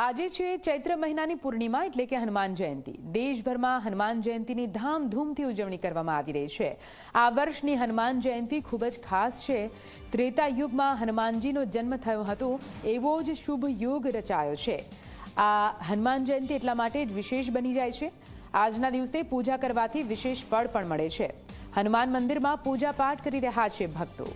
આજે છે ચૈત્ર મહિનાની પૂર્ણિમા એટલે કે હનુમાન જયંતિ. દેશભરમાં હનુમાન જયંતિની ધામધૂમથી ઉજવણી કરવામાં આવી રહી છે. આ વર્ષની હનુમાન જયંતિ ખૂબ જ ખાસ છે. ત્રેતા યુગમાં હનુમાનજીનો જન્મ થયો હતો, એવો જ શુભ યુગ રચાયો છે. આ હનુમાન જયંતિ એટલા માટે જ વિશેષ બની જાય છે. આજના દિવસે પૂજા કરવાથી વિશેષ ફળ પણ મળે છે. હનુમાન મંદિરમાં પૂજા પાઠ કરી રહ્યા છે ભક્તો.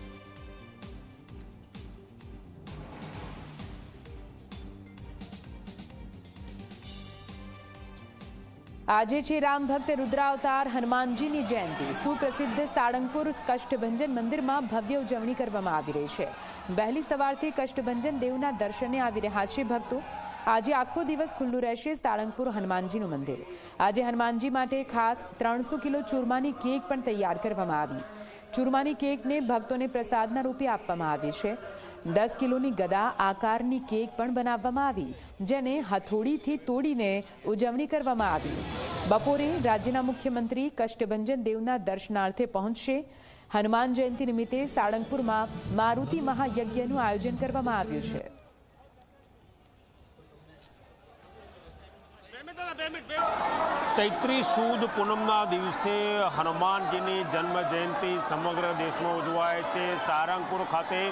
આજે છે રામ ભક્ત રુદ્રાવતાર હનુમાનજીની જયંતિ. સુપ્રસિદ્ધ સાળંગપુર કષ્ટભંજન મંદિરમાં ભવ્ય ઉજવણી કરવામાં આવી રહી છે. વહેલી સવારથી કષ્ટભંજન દેવના દર્શને આવી રહ્યા છે ભક્તો. આજે આખો દિવસ ખુલ્લું રહેશે સાળંગપુર હનુમાનજીનું મંદિર. આજે હનુમાનજી માટે ખાસ ત્રણસો કિલો ચૂરમાની કેક પણ તૈયાર કરવામાં આવી. ચૂરમાની કેકને ભક્તોને પ્રસાદના રૂપે આપવામાં આવી છે. દસ કિલોની ગદા આકારની કેક પણ બનાવવામાં આવી, જેને હથોડીથી તોડીને ઉજવણી કરવામાં આવી. બપોરે રાજ્યના મુખ્યમંત્રી કષ્ટભંજન દેવના દર્શનાર્થે પહોંચશે. હનુમાન જયંતિ નિમિત્તે સાળંગપુરમાં મારુતિ મહાયજ્ઞનું આયોજન કરવામાં આવ્યું છે. ચૈત્રી સુદ પૂનમના દિવસે હનુમાનજીની જન્મ જયંતિ સમગ્ર દેશમાં ઉજવાય છે. સારંગપુર ખાતે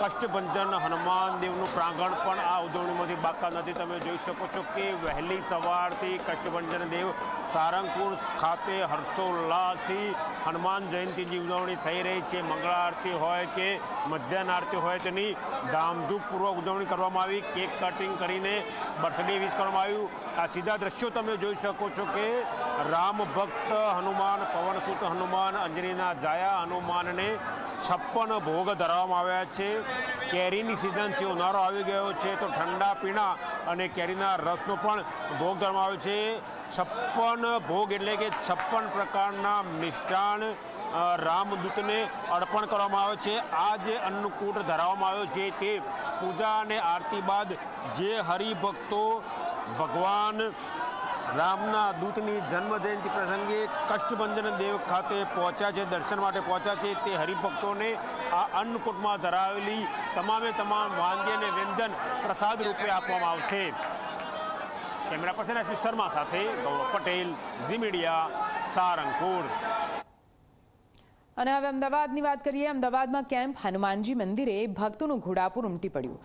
કષ્ટભંજન હનુમાન દેવનું પ્રાંગણ પણ આ ઉજવણીમાંથી બાકા નથી. તમે જોઈ શકો છો કે વહેલી સવારથી કષ્ટભંજન દેવ સારંગપુર ખાતે હર્ષોલ્લાસથી હનુમાન જયંતિની ઉજવણી થઈ રહી છે. મંગળા આરતી હોય કે મધ્યાહન આરતી હોય તેની ધામધૂમપૂર્વક ઉજવણી કરવામાં આવી. કેક કટિંગ કરીને બર્થડે વિશ કરવામાં આવ્યું. આ સીધા દ્રશ્યો તમે જોઈ શકો છો કે રામ ભક્ત હનુમાન, પવનસુત હનુમાન, અંજનીના જાયા હનુમાનને છપ્પન ભોગ ધરાવવામાં આવ્યા છે. કેરીની સિઝન છે, ઉનાળો આવી ગયો છે, તો ઠંડા પીણા અને કેરીના રસનો પણ ભોગ ધરવામાં આવે છે. છપ્પન ભોગ એટલે કે છપ્પન પ્રકારના મિષ્ટાન રામદૂતને અર્પણ કરવામાં આવે છે. આ જે અન્નકૂટ ધરાવવામાં આવ્યો છે, તે પૂજા અને આરતી બાદ જે હરિભક્તો ભગવાન રામના દૂતની જન્મજયંતિ પ્રસંગે કષ્ટભંજન દેવ ખાતે પહોંચ્યા છે, દર્શન માટે પહોંચ્યા છે. તે હરિભક્તોને આ અન્નકૂટમાં ધરાવેલી તમામે તમામ વાનગી અને વ્યંજન પ્રસાદ રૂપે આપવામાં આવશે. કેમેરા પર્સન એસપી શર્મા સાથે ગૌરવ પટેલ, ઝી મીડિયા, સારંગપુર. અને હવે અમદાવાદની વાત કરીએ, અમદાવાદમાં કેમ્પ હનુમાનજી મંદિરે ભક્તોનું ઘોડાપુર ઉમટી પડ્યું.